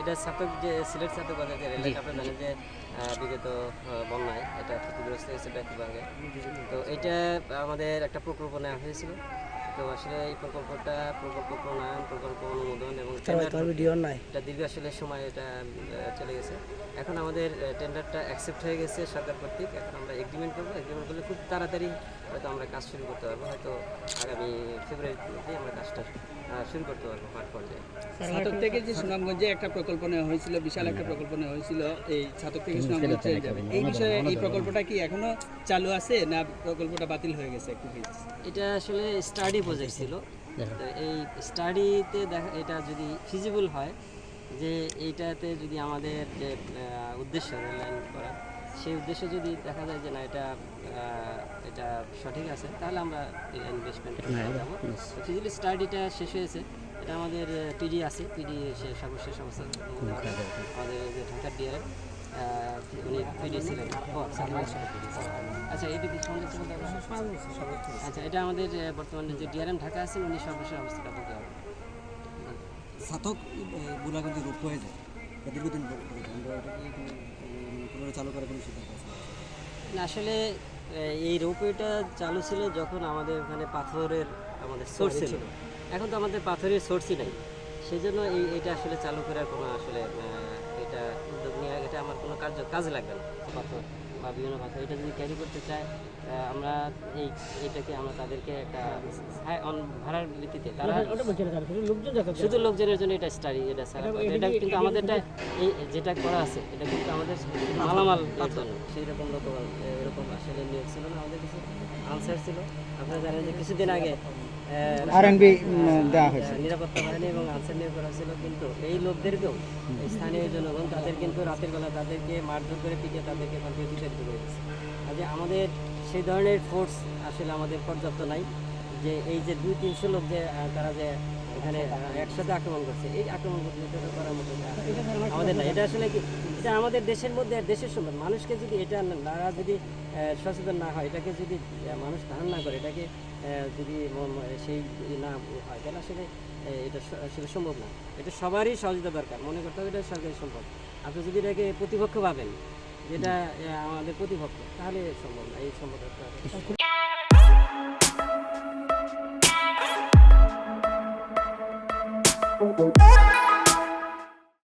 এটা ছাতক যে সিলেট সাতক বাজার যে এলাকা আপনারা জানেন যে বিগত বন্যায় এটা ক্ষতিগ্রস্ত হয়েছে ব্যাপকভাবে। তো এটা আমাদের একটা প্রকল্প নেওয়া হয়েছিল। তো আসলে এই প্রকল্পটা প্রকল্প প্রণয়ন প্রকল্প অনুমোদন এবং tender এটা দীর্ঘ আসলে সময় এটা চলে গেছে। এখন আমাদের টেন্ডারটা অ্যাকসেপ্ট হয়ে গেছে সরকার কর্তৃক। এখন আমরা এগ্রিমেন্ট করব। এগ্রিমেন্ট করলে খুব তাড়াতাড়ি হয়তো আমরা কাজ শুরু করতে পারব। হয়তো আগামী ফেব্রুয়ারির আমরা কাজটা শুরু করতে পারব মাঠ পর্যায়ে। ছাতক থেকে যে সুনামগঞ্জে একটা প্রকল্প নেওয়া হয়েছিল বিশাল একটা প্রকল্প নেওয়া হয়েছিল এই ছাতক থেকে সুনামগঞ্জ চলে যাবে এই বিষয়ে এই প্রকল্পটা কি এখনও চালু আছে না প্রকল্পটা বাতিল হয়ে গেছে একটু এটা আসলে স্টাডি প্রজেক্ট ছিল এই স্টাডিতে দেখা এটা যদি ফিজিবল হয় যে এইটাতে যদি আমাদের যে উদ্দেশ্য রেললাইন করা সেই উদ্দেশ্য যদি দেখা যায় যে না এটা এটা সঠিক আছে তাহলে আমরা ইনভেস্টমেন্ট যাব। ফিজিক্যাল স্টাডিটা শেষ হয়েছে। এটা আমাদের পিডি আছে। পিডি সে সর্বশেষ অবস্থা। আমাদের যে ঢাকার ডিআর উনি পিডি আচ্ছা, আচ্ছা এইটা কি সন্দেহ ছিল আচ্ছা এটা আমাদের বর্তমানে যে ডিআরএম ঢাকা আছেন উনি সর্বশেষ অবস্থাটা বলতে হবে। বুলাগঞ্জে রূপ হয়ে যায়। এটা দীর্ঘদিন চালু করার কোনো সিদ্ধান্ত না, আসলে এই রোপওয়েটা চালু ছিল যখন আমাদের ওখানে পাথরের আমাদের সোর্স ছিল। এখন তো আমাদের পাথরের সোর্সই নাই। সেই জন্য এই এটা আসলে চালু করার কোনো আসলে এটা এটা আমার কোনো কার্য কাজে লাগবে না। পাথর বা বিভিন্ন পাথর এটা যদি ক্যারি করতে চায় আমরা এই এটাকে আমরা তাদেরকে একটা ভাড়ার ভিত্তিতে তারা শুধু লোকজনের জন্য এটা স্টাডি এটা এটা কিন্তু আমাদেরটা এই যেটা করা আছে এটা কিন্তু আমাদের মালামাল পাথর সেই রকম লোক এরকম আসলে নিয়োগ ছিল না আমাদের কিছু। আনসার ছিল। আপনারা জানেন যে কিছুদিন আগে আরএনবি দেওয়া হয়েছে। নিরাপত্তা বাহিনী এবং আনসার নিয়োগ করা ছিল, কিন্তু এই লোকদেরকেও স্থানীয় জনগণ, তাদের কিন্তু রাতের বেলা তাদেরকে মারধর করে পিটিয়ে তাদেরকে এখান থেকে করে দিচ্ছে আমাদের সেই ধরনের ফোর্স আসলে আমাদের পর্যাপ্ত নাই। যে এই যে দুই তিনশো লোক যে তারা যে এখানে একসাথে আক্রমণ করছে এই আক্রমণ করতে করার মতো আমাদের না এটা আসলে কি এটা আমাদের দেশের মধ্যে দেশের সম্পদ। মানুষকে যদি এটা তারা যদি সচেতন না হয় এটাকে যদি মানুষ ধারণ না করে এটাকে যদি সেই না হয় তাহলে আসলে এটা স- আসলে সম্ভব না। এটা সবারই সহযোগিতা দরকার মনে করতে হবে এটা সরকারি সম্পদ। আপনি যদি এটাকে প্রতিপক্ষ ভাবেন যেটা আমাদের প্রতিপক্ষ তাহলে সম্ভব না এই Música